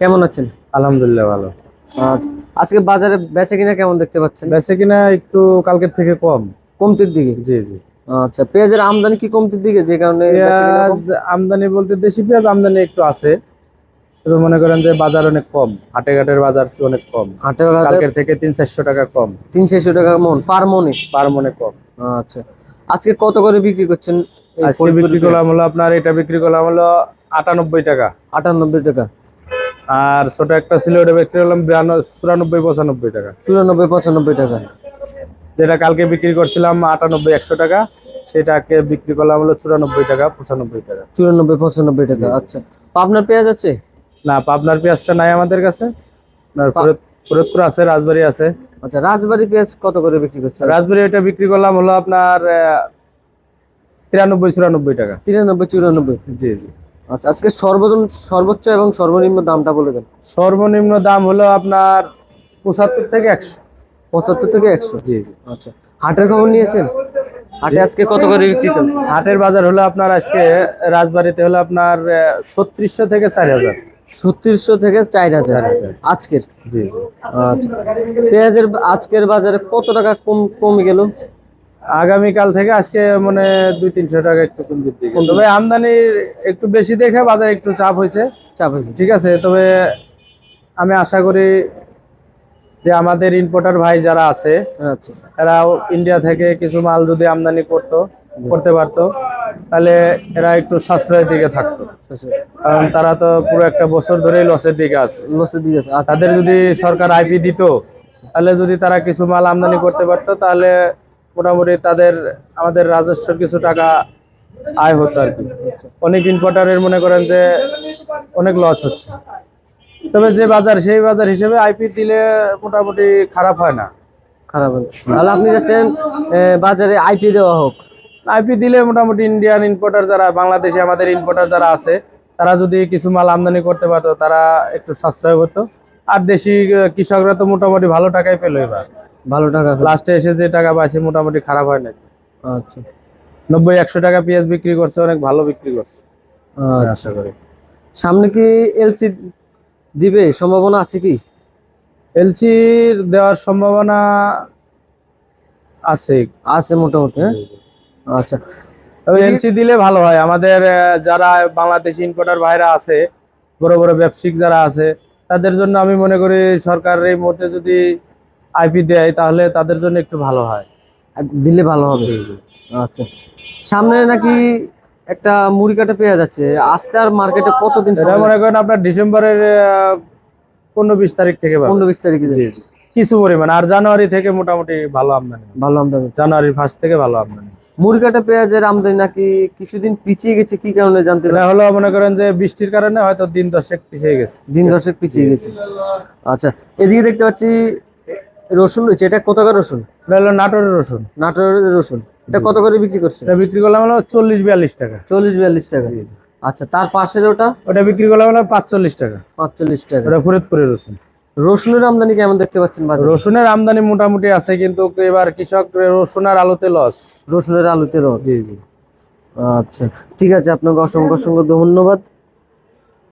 কেমন আছেন? আলহামদুলিল্লাহ ভালো। আজকে বাজারে বেচে কিনা কেমন দেখতে পাচ্ছেন? বেচে কিনা একটু কালকের থেকে কম। কমতির দিকে? জি জি। আচ্ছা পেঁয়াজের আমদানি কি কমতির দিকে? যে কারণে পেঁয়াজ আমদানি বলতে দেশি পেঁয়াজ আমদানি একটু আছে। তবে মনে করেন যে বাজার অনেক কম। হাটে ঘাটের বাজার অনেক কম। হাটে কালকের থেকে তিন চারশো টাকা কম। তিন চারশো টাকা মন পার মনে? পার মনে কম। আচ্ছা আজকে কত করে বিক্রি করছেন আজকে বিক্রি করলাম হলো আপনার এটা বিক্রি করলাম হলো আটানব্বই টাকা। আটানব্বই টাকা। আর ছোট একটা ছিল ওটা বিক্রি করলাম চুরানব্বই পঁচানব্বই টাকা। চুরানব্বই পঁচানব্বই টাকা। যেটা কালকে বিক্রি করছিলাম আটানব্বই একশো টাকা সেটাকে বিক্রি করলাম হলো চুরানব্বই টাকা পঁচানব্বই টাকা। চুরানব্বই পঁচানব্বই টাকা আচ্ছা। পাবনার পেঁয়াজ আছে? না পাবনার পেঁয়াজটা নাই আমাদের কাছে। ফরিদপুর আছে রাজবাড়ি আছে। আচ্ছা রাজবাড়ি পেঁয়াজ কত করে বিক্রি করছে? রাজবাড়ি এটা বিক্রি করলাম হলো আপনার তিরানব্বই চুরানব্বই টাকা। তিরানব্বই চুরানব্বই। জি জি। আচ্ছা আজকে সর্বজন সর্বোচ্চ এবং সর্বনিম্ন দামটা বলে দেন। সর্বনিম্ন দাম হলো আপনার পঁচাত্তর থেকে একশো। পঁচাত্তর থেকে একশো? জি জি। আচ্ছা হাটের খবর নিয়েছেন? হাটে আজকে কত করে বিক্রি চলছে? হাটের বাজার হলো আপনার আজকে রাজবাড়িতে হলো আপনার ছত্রিশশো থেকে চার হাজার। ছত্রিশশো থেকে চার হাজার। আজকের? জি জি। আচ্ছা। পেঁয়াজের আজকের বাজারে কত টাকা কম কমে গেল? আগামীকাল থেকে আজকে মানে দুই তিনশো টাকা একটু কম বৃদ্ধি তবে আমদানির একটু বেশি দেখে বাজার একটু চাপ হয়েছে। চাপ হয়েছে। ঠিক আছে তবে আমি আশা করি যে আমাদের ইম্পোর্টার ভাই যারা আছে আচ্ছা। এরা ইন্ডিয়া থেকে কিছু মাল যদি আমদানি করতো করতে পারতো তাহলে এরা একটু সাশ্রয়ের দিকে থাকতো। কারণ তারা তো পুরো একটা বছর ধরেই লসের দিকে আছে। লসের দিকে আছে। আচ্ছা। তাদের যদি সরকার আইপি দিত তাহলে যদি তারা কিছু মাল আমদানি করতে পারতো তাহলে মোটামুটি তাদের আমাদের রাজস্ব কিছু টাকা আয় হতো আর কি। অনেক ইম্পোর্টারের মনে করেন যে অনেক লস হচ্ছে। তবে যে বাজার সেই বাজার হিসেবে আইপি দিলে মোটামুটি খারাপ হয় না। খারাপ হয় তাহলে আপনি যাচ্ছেন বাজারে আইপি দেওয়া হোক। আইপি দিলে মোটামুটি ইন্ডিয়ান ইম্পোর্টার যারা বাংলাদেশে আমাদের ইম্পোর্টার যারা আছে তারা যদি কিছু মাল আমদানি করতে পারতো তারা একটু সাশ্রয় হতো। আর দেশি কৃষকরা তো মোটামুটি ভালো টাকাই পেল এবার। ভালো টাকা লাস্টে এসে যে টাকা পাইছে মোটামুটি খারাপ হয় না আচ্ছা। নব্বই একশো টাকা পেঁয়াজ বিক্রি করছে অনেক ভালো বিক্রি করছে। আচ্ছা। আশা করি। সামনে কি এলসি দিবে? সম্ভাবনা আছে কি? এলসির দেওয়ার সম্ভাবনা আছে। আছে মোটামুটি হ্যাঁ? আচ্ছা। তবে এলসি দিলে ভালো হয়। আমাদের যারা বাংলাদেশি ইম্পোর্টার ভাইরা আছে বড় বড় ব্যবসায়িক যারা আছে তাদের জন্য আমি মনে করি সরকার এই মুহূর্তে যদি আইপি দেয় তাহলে তাদের জন্য একটু ভালো হয়। দিলে ভালো হবে। আচ্ছা। সামনে নাকি একটা মুড়ি কাটা পেঁয়াজ আছে। আস্তে আর মার্কেটে কতদিন এটা মনে করেন আপনার ডিসেম্বরের পনেরো বিশ তারিখ থেকে পনেরো বিশ তারিখ কিছু পরিমাণ। আর জানুয়ারি থেকে মোটামুটি ভালো আমদানি। ভালো আমদানি। জানুয়ারি ফার্স্ট থেকে ভালো আমদানি। মুড়ি কাটা পেঁয়াজের আমদানি নাকি কিছুদিন পিছিয়ে গেছে কি কারণে জানতে এটা হলো মনে করেন যে বৃষ্টির কারণে হয়তো দিন দশেক পিছিয়ে গেছে। দিন দশেক পিছিয়ে গেছে। আচ্ছা এদিকে দেখতে পাচ্ছি রসুন রয়েছে এটা কত করে রসুন? এটা হলো নাটোরের রসুন। নাটোরের রসুন এটা কত করে বিক্রি করছে এটা বিক্রি করলাম হলো চল্লিশ বিয়াল্লিশ টাকা। চল্লিশ বিয়াল্লিশ টাকা। আচ্ছা তার পাশের ওটা? ওটা বিক্রি করলাম হলো পাঁচচল্লিশ টাকা। পাঁচচল্লিশ টাকা। ওটা ফরিদপুরের রসুন। রসুনের আমদানি কেমন দেখতে পাচ্ছেন রসুনের আমদানি মোটামুটি আছে কিন্তু এবার কৃষক রসুনের আলুতে লস রসুনের আলুতে লস জি জি। আচ্ছা ঠিক আছে আপনাকে অসংখ্য অসংখ্য ধন্যবাদ।